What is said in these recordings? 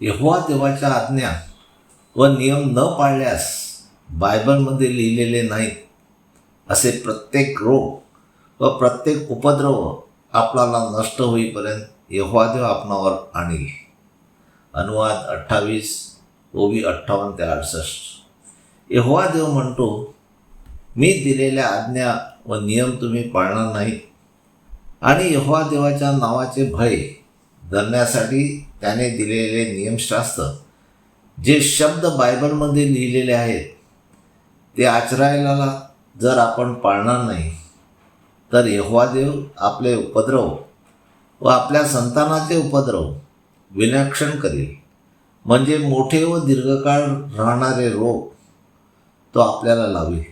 यहोवा देवाच्या आज्ञा व नियम न पाळल्यास बायबलमध्ये लिहिलेले नाहीत. असे प्रत्येक रोग व प्रत्येक उपद्रव आपल्याला नष्ट होईपर्यंत यहोवा देव आपणावर आणील. अनुवाद अठ्ठावीस ओवी अठ्ठावन्न ते अडसष्ट. यहोवा देव म्हणतो मी दिलेल्या आज्ञा व नियम तुम्ही पाळणार नाहीत आणि यहोवा देवाच्या नावाचे भय धरण्यासाठी त्याने दिलेले नियमशास्त्र जे शब्द बायबलमध्ये लिहिलेले आहेत ते आचरायला जर आपण पाळणार नाही तर यहवादेव आपले उपद्रव व आपल्या संतानाचे उपद्रव विलक्षण करील. म्हणजे मोठे व दीर्घकाळ राहणारे रोग तो आपल्याला लावेल.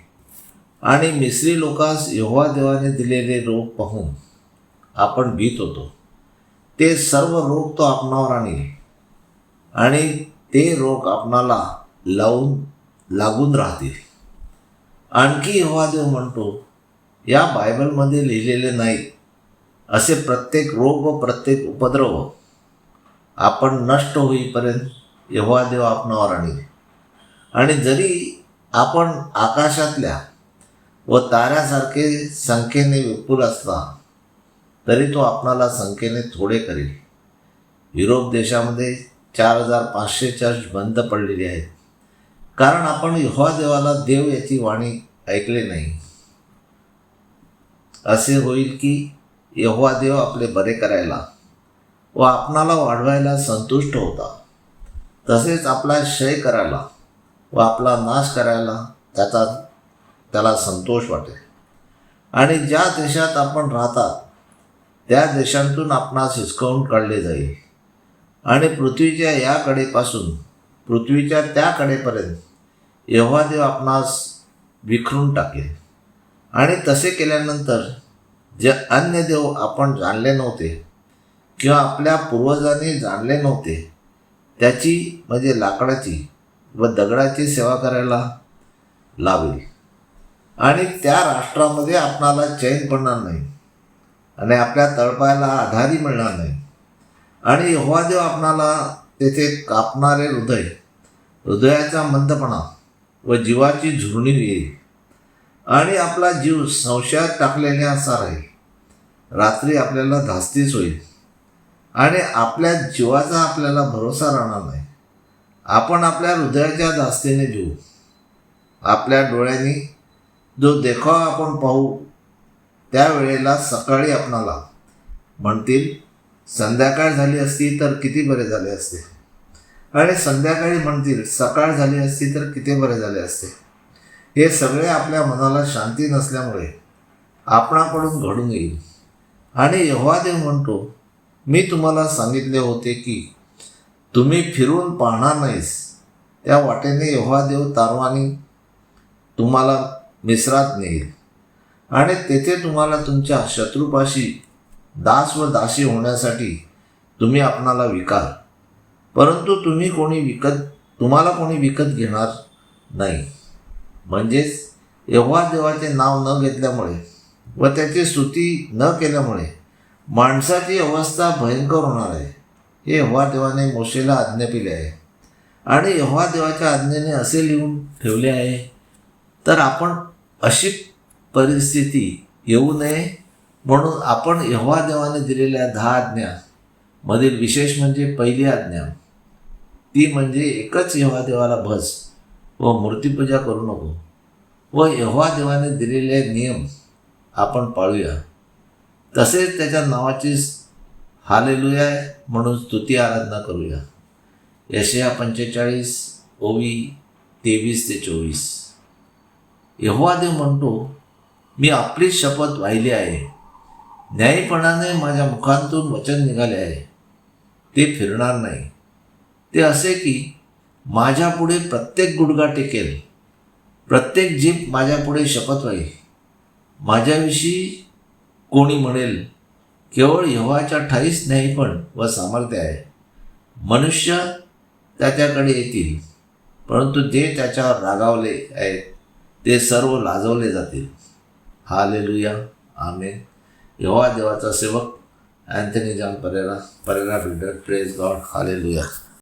आणि मिसरी लोकांस यहोवा देवाने दिलेले रोग पाहून आपण भीत होतो. ते सर्व रोग तो आपणावर आणेल. आणि ते रोग आपणाला लावून लागून राहतील. आणखी यहोवा देव म्हणतो या बायबलमध्ये लिहिलेले नाहीत असे प्रत्येक रोग व प्रत्येक उपद्रव आपण नष्ट होईपर्यंत यहोवा देव आपणावर आणेल. आणि जरी आपण आकाशातल्या व ताऱ्यासारखे संख्येने विपुल असला तरी तो आपणाला संख्येने थोडे करेल. युरोप देशामध्ये चार हजार पाचशे चर्च बंद पडलेली आहेत. कारण आपण यहोवा देवाला देव याची वाणी ऐकले नाही. असे होईल की यहोवा देव आपले बरे करायला व आपणाला वाढवायला संतुष्ट होता. तसेच आपला क्षय करायला व आपला नाश करायला त्याचा त्याला संतोष वाटेल. आणि ज्या देशात आपण राहतात त्या देशांतून आपणास हिसकावून काढले जाईल. आणि पृथ्वीच्या या कडेपासून पृथ्वीच्या त्या कडेपर्यंत यहोवा देव आपणास विखरून टाकेल. आणि तसे केल्यानंतर जे अन्य देव आपण जाणले नव्हते किंवा आपल्या पूर्वजांनी जाणले नव्हते त्याची म्हणजे लाकडाची व दगडाची सेवा करायला लावेल. आणि त्या राष्ट्रामध्ये आपणाला चैन पडणार नाही. आणि आपल्या तळपायाला आधारी मिळणार नाही. आणि यहोवा देव आपणाला तेथे कापणारे हृदय हृदयाचा मंदपणा व जीवाची झुरणी येईल आणि आपला जीव संशयात टाकलेल्या असा राहील. रात्री आपल्याला धास्तीच होईल. आणि आपल्या जीवाचा आपल्याला भरोसा राहणार नाही. आपण आपल्या हृदयाच्या धास्तीने जीव. आपल्या डोळ्यांनी जो देखावा आपण पाहू त्यावेळेला सकाळी आपणाला म्हणतील संध्याकाळ झाली असती तर किती बरे झाले असते? आणि संध्याकाळी म्हणतील सकाळ झाली असती तर किती बरे झाले असते? हे सगळे आपल्या मनाला शांती नसल्यामुळे आपणाकडून घडून येईल. आणि यहोवा देव म्हणतो मी तुम्हाला सांगितले होते की तुम्ही फिरून पाहणार नाहीस. त्या वाटेने यहोवा देव तारवानी तुम्हाला मिश्रात नेईल. आणि तेथे तुम्हाला तुमच्या शत्रूपाशी दास व दासी होण्यासाठी तुम्ही आपणाला विकाल. परंतु तुम्ही कोणी विकत तुम्हाला कोणी विकत घेणार नाही. म्हणजेच एव्हा देवाचे नाव न घेतल्यामुळे व त्याची स्तुती न केल्यामुळे माणसाची अवस्था भयंकर होणार आहे. हे एव्हा देवाने मोशेला आज्ञा केली आहे. आणि एव्हा देवाच्या आज्ञेने असे लिहून ठेवले आहे तर आपण अशी परिस्थिती येऊ नये म्हणून आपण यव्हा देवाने दिलेल्या दहा आज्ञा. मधील विशेष म्हणजे पहिली आज्ञा. ती म्हणजे एकच यव्हा देवाला भस व मूर्तीपूजा करू नको. व यव्हा देवाने दिलेले नियम आपण पाळूया. तसेच त्याच्या नावाची हालेलुया म्हणून स्तुती आराधना करूया. यशया पंचेचाळीस ओवी तेवीस ते चोवीस. यव्हा देव म्हणतो मी आपली शपथ वाहिली आहे. न्यायीपणाने माझ्या मुखांतून वचन निघाले आहे. ते फिरणार नाही. ते असे की माझ्यापुढे प्रत्येक गुडगा टेकेल. प्रत्येक जीप माझ्यापुढे शपथ वाईल माझ्याविषयी कोणी म्हणेल केवळ यव्हाच्या ठाईस न्यायीपण व सामर्थ्य आहे. मनुष्य त्याच्याकडे येतील परंतु जे त्याच्यावर रागावले आहेत ते सर्व लाजवले जातील. हालेलुया. आमेन. यहोवा देवाचा सेवक Anthony John Pereira Pereira Fielder praise God hallelujah.